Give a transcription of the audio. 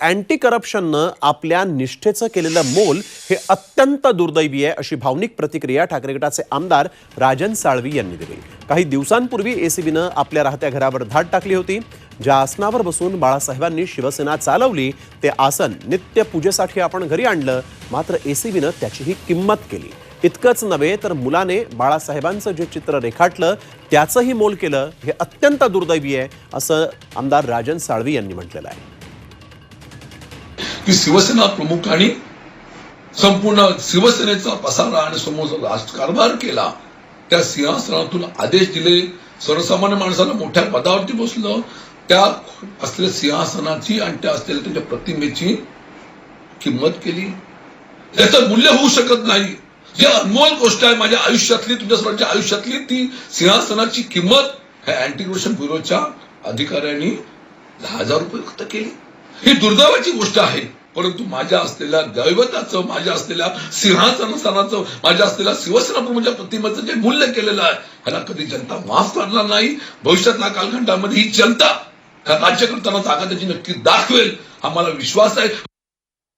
Anti करप्शननं आपल्या निष्ठेचं केलेलं मोल हे अत्यंत दुर्दैवी आहे अशी भावनिक प्रतिक्रिया ठाकरे गटाचे आमदार राजन साळवी यांनी दिली. काही दिवसांपूर्वी एसीबीनं आपल्या राहत्या घरावर धाड टाकली होती. ज्या आसनावर बसून बाळासाहेबांनी शिवसेना चालवली ते आसन नित्य पूजेसाठी आपण घरी आणलं मात्र एसीबीनं त्याचीही किंमत केली. इतकंच नव्हे तर मुलाने बाळासाहेबांचं जे चित्र रेखाटलं त्याचंही मोल केलं हे अत्यंत दुर्दैवी आहे असं आमदार राजन साळवी यांनी म्हटलेलं आहे. की शिवसेना प्रमुखांनी संपूर्ण शिवसेनेचा पसारा आणि समोर राजकारभार केला. त्या सिंहासनातून आदेश दिले. सर्वसामान्य माणसाला मोठ्या पदावरती बसलं. त्या असलेल्या सिंहासनाची आणि त्या असलेल्या त्यांच्या प्रतिमेची किंमत केली. याचं मूल्य होऊ शकत नाही. जी अनमोल गोष्ट आहे माझ्या आयुष्यातली तुमच्या सर्वांच्या आयुष्यातली ती सिंहासनाची किंमत ह्या अँटी करप्शन ब्युरोच्या अधिकाऱ्यांनी दहा हजार रुपये फक्त केली. ही दुर्दैवाची गोष्ट आहे. परंतु माझ्या असलेल्या दैवताचं माझ्या असलेल्या सिंहासनाचं माझ्या असलेल्या शिवसेना प्रमुखाच्या म्हणजे प्रतिमेचं जे मूल्य केलेलं आहे ह्याला कधी जनता माफ करणार नाही. भविष्यातल्या कालखंडामध्ये ही जनता राज्य करताना ताकद त्याची नक्की दाखवेल. आम्हाला विश्वास आहे.